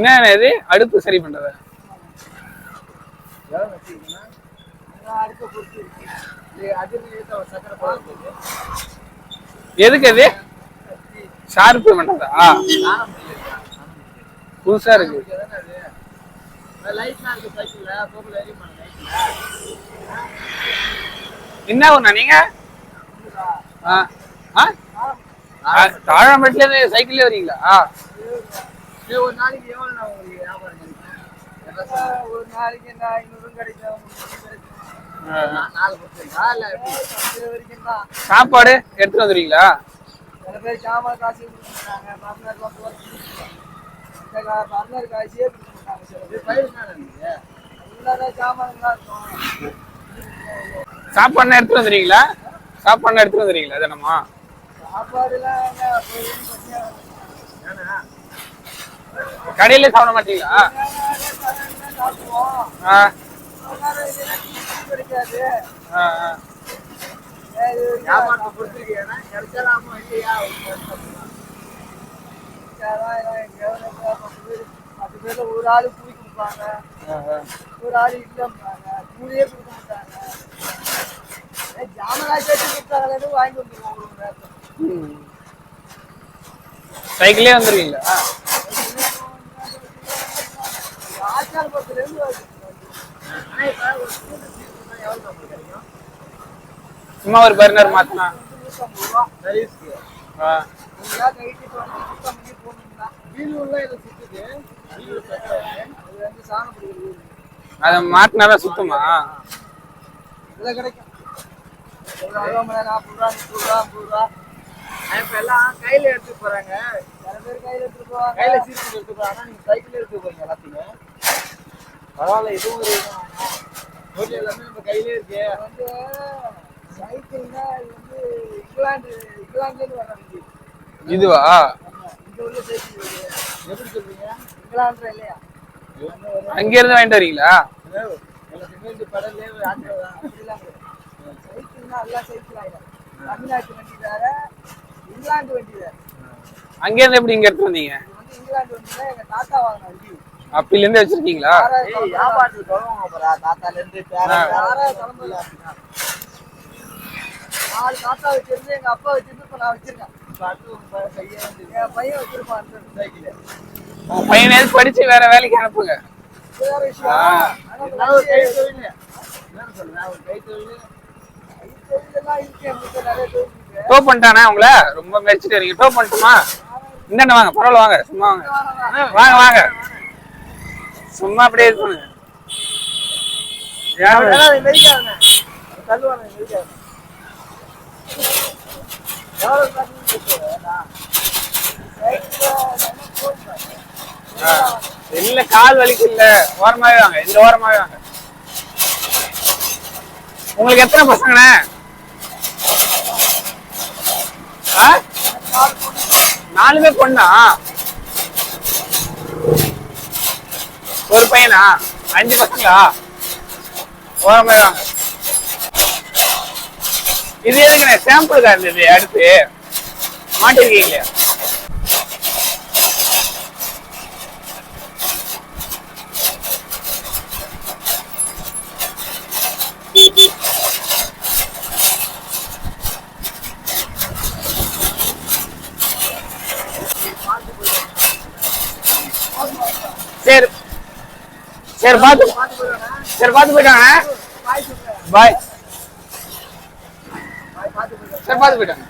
என்ன இது? அடுப்பு சரி பண்றதா? எதுக்கு அது ஷார்ப்பு பண்றதா? புதுசா இருக்கு. லைட்லாம் இருக்கு சைக்கிள்ல என்ன ஒண்ணா நீங்க ஆ சைக்கிள்ல வரீங்களா? ஒரு நாளைக்கு எவ்வளோ நான் உங்களுக்கு வியாபாரம் கிடைக்கும் ஒரு நாளைக்கு நான் ஐநூறு கிடைக்கும் நாலு பர்சன்டா இல்லை எப்படி? வரைக்கும் தான். சாப்பாடு எடுத்துட்டு வந்துருவீங்களா சில பேர் சாமான் காசு கொடுக்க மாட்டாங்க பர்னர் இந்த கா பர்னர் காசே கொடுக்க மாட்டாங்க சில பேர். பயிர் தானே சாமான்லாம் இருக்கும். சாப்பாடு எடுத்துட்டு வந்துருவீங்களா சாப்பாடு எடுத்துட்டு வந்துருவீங்களா தினமா சாப்பாடுலாம் கடையில சாப்பிட மாட்டீங்களா ஆ ஆ, ஆ. வியாபாரத்தை பொறுத்திருக்கேன்னா கிடைச்சலாமோ இல்லையா பத்து பேர்ல ஒரு ஆளு கூலி கொடுப்பாங்க. ஒரு ஆளு இல்லைம்பாங்க கூலியே கொடுக்க மாட்டாங்க ஏய், ஜாமராஜ் வச்சு கொடுத்தாங்களே வாங்கி. ம். சைக்கிளே வந்துருவீங்களா சும்மா சுத்துது. வீலு சக்கரை. அது வந்து பிடிக்கிற அதை சுத்தமா கிடைக்கும். ஒரு நாற்பது ரூபா, முப்பது ரூபா, எல்லாம் கையில எடுத்து போறாங்க சில பேர் கையில எடுத்து போவாங்க கையில சீட்டு எடுத்துட்டு போறாங்க நீங்க சைக்கிள் எடுத்து போறீங்க எல்லாத்தையும் பரவாயில்ல இதுவும் ஒரு எல்லாமே நம்ம கையிலே இருக்கு. வந்து சைக்கிள்னா இது வந்து இங்கிலாந்து இங்கிலாந்துல இருந்து வர வண்டி. இதுவா? இங்க உள்ள சைக்கிள் இது. எப்படி சொல்றீங்க? இல்லையா? அங்க இருந்து வாங்கிட்டு வரீங்களா? அங்க இருந்து எப்படி இங்க எடுத்து வந்தீங்க? இது வந்து இங்கிலாந்து தான் எங்க தாத்தா வாங்கின அப்பில இருந்து வச்சிருக்கீங்களா? இருந்து நாலு தாத்தா வச்சிருந்து எங்க அப்பா வச்சிருந்து இப்ப நான் வச்சிருக்கேன் பையன் என் பையன் வச்சிருப்பான் சைக்கிள் உங்க பையனை படிச்சு வேற வேலைக்கு அனுப்புங்க. வேற விஷயம் சொல்லுங்க டோ பண்ணிட்டானே உங்கள ரொம்ப மெரிச்சிட்டு இருக்கீங்க. டோ பண்ணட்டுமா? இந்தாண்ட வாங்க பரவாயில்ல வாங்க சும்மா வாங்க. வாங்க வாங்க. சும்மா அப்படியே ஆ. இல்ல கால் வலிக்கு இல்ல. ஓரமாவே வாங்க. இந்த ஓரமாவே வாங்க. உங்களுக்கு எத்தனை பசங்கண்ணே? நாலுமே பொண்ணா? ஒரு பையனா? அஞ்சு பசங்களா? ஓரம் இது எதுக்குண்ணே சாம்பிளுக்கா இருந்தது அடுத்து. மாட்டிருக்கீங்களே? சரி. சரி பார்த்து சரி பார்த்து போயிட்டாங்க. பாய். சொல்லுங்க சரி பார்த்து போயிட்டாங்க.